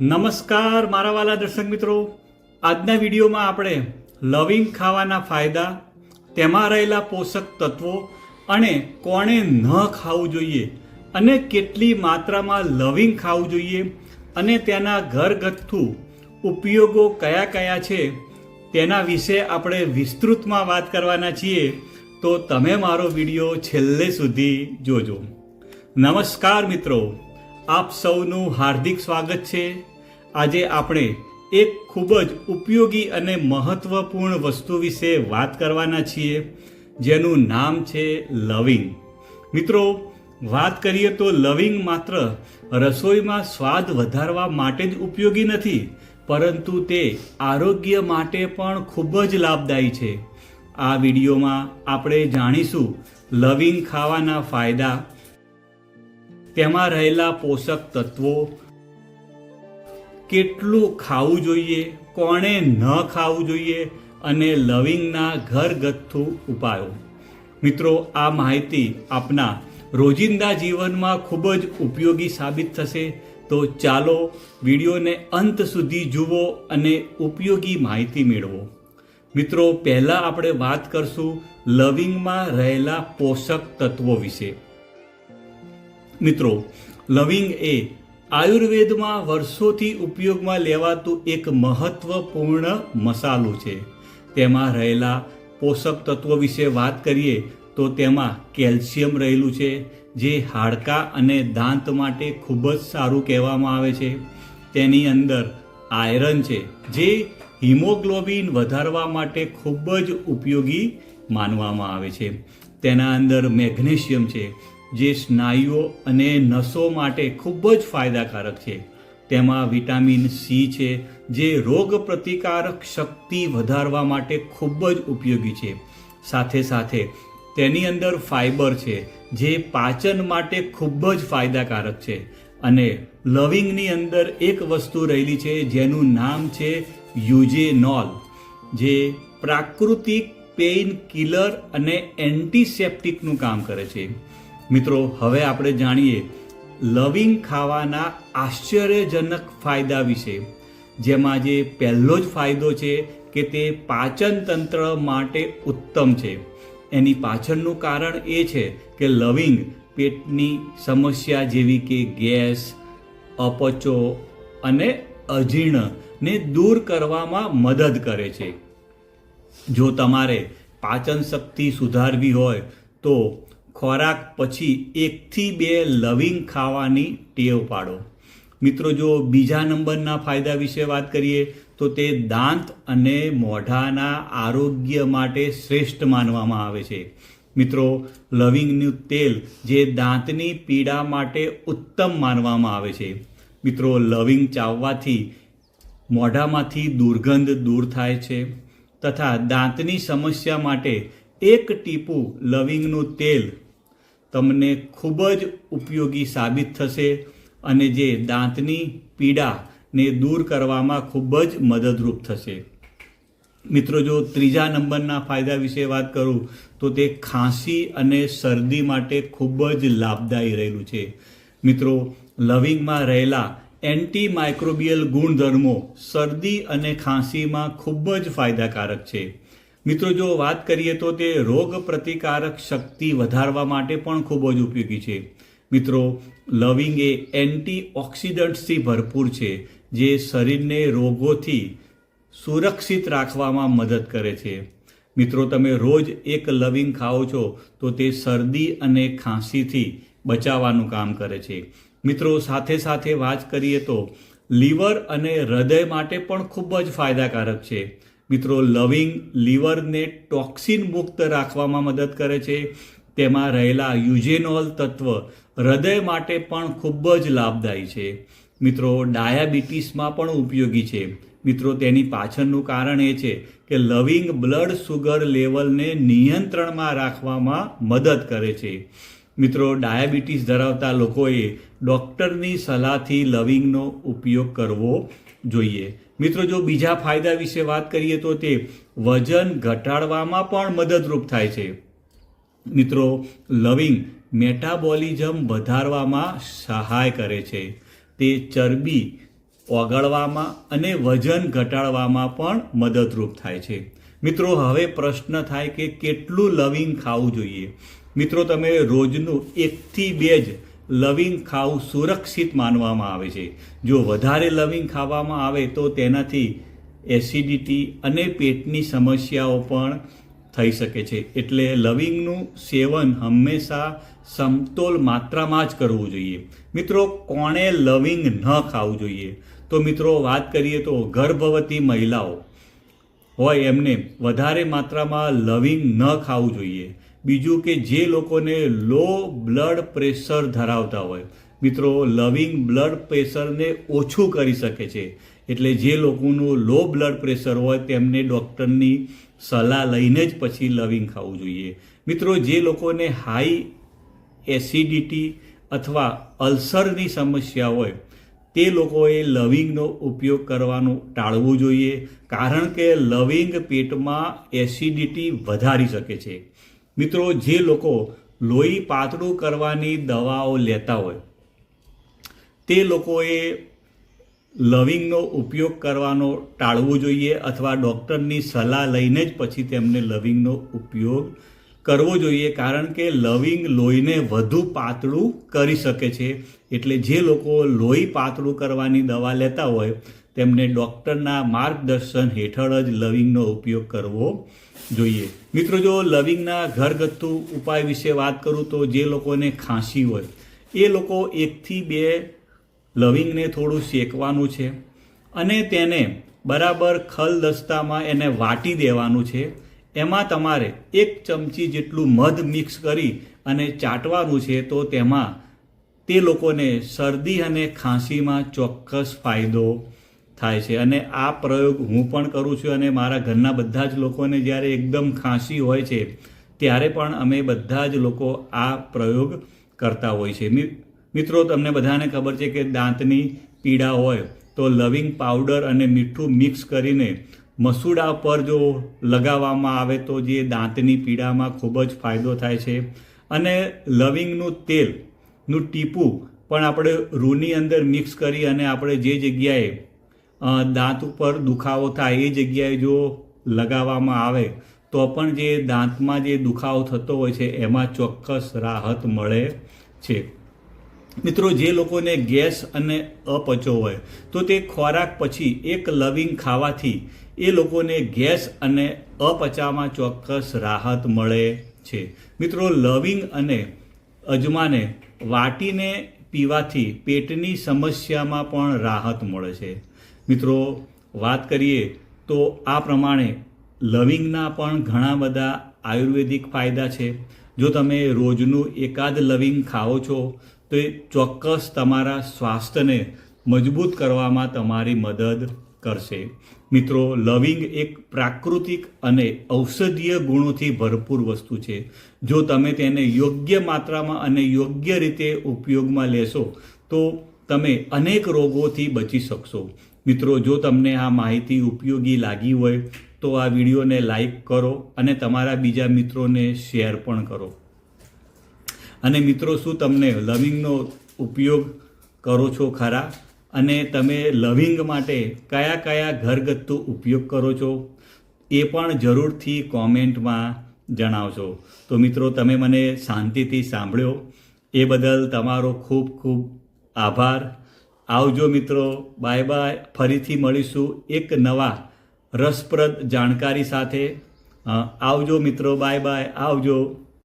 નમસ્કાર, મારા વાલા દર્શક મિત્રો. આજના વિડીયોમાં આપણે લવિંગ ખાવાના ફાયદા, તેમાં રહેલા પોષક તત્વો અને કોણે ન ખાવું જોઈએ અને કેટલી માત્રામાં લવિંગ ખાવું જોઈએ અને તેના ઘરગથ્થુ ઉપયોગો કયા કયા છે, તેના વિશે આપણે વિસ્તૃતમાં વાત કરવાના છીએ, તો તમે મારો વીડિયો છેલ્લે સુધી જોજો. નમસ્કાર મિત્રો. આપ સૌનું હાર્દિક સ્વાગત છે. આજે આપણે એક ખૂબ જ ઉપયોગી અને મહત્વપૂર્ણ વસ્તુ વિશે વાત કરવાના છીએ, જેનું નામ છે લવિંગ. મિત્રો, વાત કરીએ તો લવિંગ માત્ર રસોઈમાં સ્વાદ વધારવા માટે જ ઉપયોગી નથી, પરંતુ તે આરોગ્ય માટે પણ ખૂબ જ લાભદાયી છે. આ વિડીયોમાં આપણે જાણીશું લવિંગ ખાવાના ફાયદા તેમાં રહેલા પોષક તત્વો. કેટલું ખાવું જોઈએ, કોણે ન ખાવું જોઈએ અને લવિંગના ઘરગથ્થુ ઉપાયો. મિત્રો, આ માહિતી આપના રોજિંદા જીવનમાં ખૂબ જ ઉપયોગી સાબિત થશે. તો ચાલો વિડીયોને અંત સુધી જુઓ અને ઉપયોગી માહિતી મેળવો. મિત્રો, પહેલાં આપણે વાત કરશું લવિંગમાં રહેલા પોષક તત્વો વિશે. મિત્રો, લવિંગ એ આયુર્વેદમાં વર્ષોથી ઉપયોગમાં લેવાતું એક મહત્વપૂર્ણ મસાલો છે. તેમાં રહેલા પોષક તત્વો વિશે વાત કરીએ તો તેમાં કેલ્શિયમ રહેલું છે, જે હાડકાં અને દાંત માટે ખૂબ જ સારું કહેવામાં આવે છે. તેની અંદર આયરન છે, જે હિમોગ્લોબિન વધારવા માટે ખૂબ જ ઉપયોગી માનવામાં આવે છે. તેના અંદર મેગ્નેશિયમ છે જે સ્નાયુઓ અને નસો માટે ખૂબ જ ફાયદાકારક છે. તેમાં વિટામિન સી છે, જે રોગ પ્રતિકારક શક્તિ વધારવા માટે ખૂબ જ ઉપયોગી છે. સાથે સાથે તેની અંદર ફાઇબર છે, જે પાચન માટે ખૂબ જ ફાયદાકારક છે. અને લવિંગની અંદર એક વસ્તુ રહેલી છે, જેનું નામ છે યુજેનોલ, જે પ્રાકૃતિક પેઇન કિલર અને એન્ટિસેપ્ટિકનું કામ કરે છે. મિત્રો, હવે આપણે જાણીએ લવિંગ ખાવાના આશ્ચર્યજનક ફાયદા વિશે. જેમાં જે પહેલો જ ફાયદો છે કે તે પાચન તંત્ર માટે ઉત્તમ છે. એની પાછળનું કારણ એ છે કે લવિંગ પેટની સમસ્યા જેવી કે ગેસ, અપચો અને અજીર્ણને દૂર કરવામાં મદદ કરે છે. જો તમારે પાચન શક્તિ સુધારવી હોય તો ખોરાક પછી એકથી બે લવિંગ ખાવાની ટેવ પાડો. મિત્રો, જો બીજા નંબરના ફાયદા વિશે વાત કરીએ, તો તે દાંત અને મોઢાના આરોગ્ય માટે શ્રેષ્ઠ માનવામાં આવે છે. મિત્રો, લવિંગનું તેલ જે દાંતની પીડા માટે ઉત્તમ માનવામાં આવે છે. મિત્રો, લવિંગ ચાવવાથી મોઢામાંથી દુર્ગંધ દૂર થાય છે તથા દાંતની સમસ્યા માટે એક ટીપું લવિંગનું તેલ તમને ખૂબ જ ઉપયોગી સાબિત થશે અને જે દાંતની પીડાને દૂર કરવામાં ખૂબ જ મદદરૂપ થશે. મિત્રો, જો ત્રીજા નંબરના ફાયદા વિશે વાત કરું, તો તે ખાંસી અને શરદી માટે ખૂબ જ લાભદાયી રહેલું છે. મિત્રો, લવિંગમાં રહેલા એન્ટી માઇક્રોબિયલ ગુણધર્મો શરદી અને ખાંસીમાં ખૂબ જ ફાયદાકારક છે. મિત્રો, જો વાત કરીએ તો તે રોગ પ્રતિકારક શક્તિ વધારવા માટે પણ ખૂબ જ ઉપયોગી છે. મિત્રો, લવિંગ એ એન્ટી ઓક્સિડન્ટ્સથી ભરપૂર છે, જે શરીરને રોગોથી સુરક્ષિત રાખવામાં મદદ કરે છે. મિત્રો, તમે રોજ એક લવિંગ ખાઓ છો, તો તે શરદી અને ખાંસીથી બચાવવાનું કામ કરે છે. મિત્રો, સાથે સાથે વાત કરીએ તો લીવર અને હૃદય માટે પણ ખૂબ જ ફાયદાકારક છે. મિત્રો, લવિંગ લીવરને ટોક્સિન મુક્ત રાખવામાં મદદ કરે છે. તેમાં રહેલા યુજેનોલ તત્વ હૃદય માટે પણ ખૂબ જ લાભદાયી છે. મિત્રો, ડાયાબિટીસમાં પણ ઉપયોગી છે. મિત્રો, તેની પાછળનું કારણ એ છે કે લવિંગ બ્લડ સુગર લેવલને નિયંત્રણમાં રાખવામાં મદદ કરે છે. મિત્રો, ડાયાબિટીસ ધરાવતા લોકોએ ડૉક્ટરની સલાહથી લવિંગનો ઉપયોગ કરવો જોઈએ. મિત્રો, જો બીજા ફાયદા વિશે વાત કરીએ તો તે વજન ઘટાડવામાં પણ મદદરૂપ થાય છે. મિત્રો, લવિંગ મેટાબોલિઝમ વધારવામાં સહાય કરે છે. તે ચરબી ઓગળવામાં અને વજન ઘટાડવામાં પણ મદદરૂપ થાય છે. મિત્રો, હવે પ્રશ્ન થાય કે કેટલું લવિંગ ખાવું જોઈએ? મિત્રો, તમે રોજનું એકથી બે જ લવિંગ ખાવું સુરક્ષિત માનવામાં આવે છે. જો વધારે લવિંગ ખાવામાં આવે તો તેનાથી એસિડિટી અને પેટની સમસ્યાઓ પણ થઈ શકે છે. એટલે લવિંગનું સેવન હંમેશા સમતોલ માત્રામાં જ કરવું જોઈએ. મિત્રો, કોણે લવિંગ ન ખાવું જોઈએ? તો મિત્રો, વાત કરીએ તો ગર્ભવતી મહિલાઓ. હોય એમને વધારે માત્રામાં લવિંગ ન ખાવું જોઈએ. બીજું કે જે લોકોને લો બ્લડ પ્રેશર ધરાવતા હોય. મિત્રો, લવિંગ બ્લડ પ્રેશરને ઓછું કરી શકે છે. એટલે જે લોકોનું લો બ્લડ પ્રેશર હોય, તેમને ડૉક્ટરની સલાહ લઈને જ પછી લવિંગ ખાવું જોઈએ. મિત્રો, જે લોકોને હાઈ એસિડિટી અથવા અલ્સરની સમસ્યા હોય, તે લોકોએ લવિંગનો ઉપયોગ કરવાનું ટાળવું જોઈએ, કારણ કે લવિંગ પેટમાં એસિડિટી વધારી શકે છે. મિત્રો, જે લોકો લોહી પાતળું કરવાની દવાઓ લેતા હોય, તે લોકોએ લવિંગનો ઉપયોગ કરવાનો ટાળવો જોઈએ અથવા ડૉક્ટરની સલાહ લઈને જ પછી તેમને લવિંગનો ઉપયોગ કરવો જોઈએ. કારણ કે લવિંગ લોહીને વધુ પાતળું કરી શકે છે. એટલે જે લોકો લોહી પાતળું કરવાની દવા લેતા હોય તેમને ડૉક્ટરના માર્ગદર્શન હેઠળ જ લવિંગનો ઉપયોગ કરવો જોઈએ. મિત્રો, જો લવિંગના ઘરગથ્થુ ઉપાય વિશે વાત કરું તો જે લોકોને ખાંસી હોય, એ લોકો એકથી બે લવિંગને થોડું શેકવાનું છે અને તેને બરાબર ખલ દસ્તામાં એને વાટી દેવાનું છે. એમાં તમારે એક ચમચી જેટલું મધ મિક્સ કરી અને ચાટવાનું છે તો તેમાં તે લોકોને શરદી અને ખાંસીમાં ચોક્કસ ફાયદો થાય છે. અને આ પ્રયોગ હું પણ કરું છું અને મારા ઘરના બધા જ લોકોને જ્યારે એકદમ ખાંસી હોય છે, ત્યારે પણ અમે બધા જ લોકો આ પ્રયોગ કરતા હોય છે. મિત્રો, તમને બધાને ખબર છે કે દાંતની પીડા હોય તો લવિંગ પાવડર અને મીઠું મિક્સ કરીને મસૂડા પર જો લગાવવામાં આવે તો જે દાંતની પીડામાં ખૂબ જ ફાયદો થાય છે. અને લવિંગનું તેલનું ટીપું પણ આપણે રૂની અંદર મિક્સ કરી અને આપણે જે જગ્યાએ દાંત ઉપર દુખાવો થાય એ જગ્યાએ જો લગાવવામાં આવે, તો પણ જે દાંતમાં જે દુખાવો થતો હોય છે, એમાં ચોક્કસ રાહત મળે છે. મિત્રો, જે લોકોને ગેસ અને અપચો હોય, તો તે ખોરાક પછી એક લવિંગ ખાવાથી એ લોકોને ગેસ અને અપચામાં ચોક્કસ રાહત મળે છે. મિત્રો, લવિંગ અને અજમાને વાટીને પીવાથી પેટની સમસ્યામાં પણ રાહત મળે છે. મિત્રો, વાત કરીએ તો આ પ્રમાણે લવિંગના પણ ઘણા બધા આયુર્વેદિક ફાયદા છે. જો તમે રોજનું એકાદ લવિંગ ખાઓ છો, તો એ ચોક્કસ તમારા સ્વાસ્થ્યને મજબૂત કરવામાં તમારી મદદ કરશે. મિત્રો, લવિંગ એક પ્રાકૃતિક અને ઔષધીય ગુણોથી ભરપૂર વસ્તુ છે. જો તમે તેને યોગ્ય માત્રામાં અને યોગ્ય રીતે ઉપયોગમાં લેશો, તો તમે અનેક રોગોથી બચી શકશો. મિત્રો, જો તમને આ માહિતી ઉપયોગી લાગી હોય, તો આ વિડીયોને લાઈક કરો અને તમારા બીજા મિત્રોને શેર પણ કરો. અને મિત્રો, શું તમને લવિંગનો ઉપયોગ કરો છો ખરા? અને તમે લવિંગ માટે કયા કયા ઘરગથ્થુ ઉપયોગ કરો છો? એ પણ જરૂરથી કોમેન્ટમાં જણાવજો. તો મિત્રો, તમે મને શાંતિથી સાંભળ્યો. એ બદલ તમારો ખૂબ ખૂબ આભાર. આવજો મિત્રો, બાય બાય. ફરીથી મળીશું એક નવા રસપ્રદ જાણકારી સાથે. આવજો મિત્રો, બાય બાય. આવજો.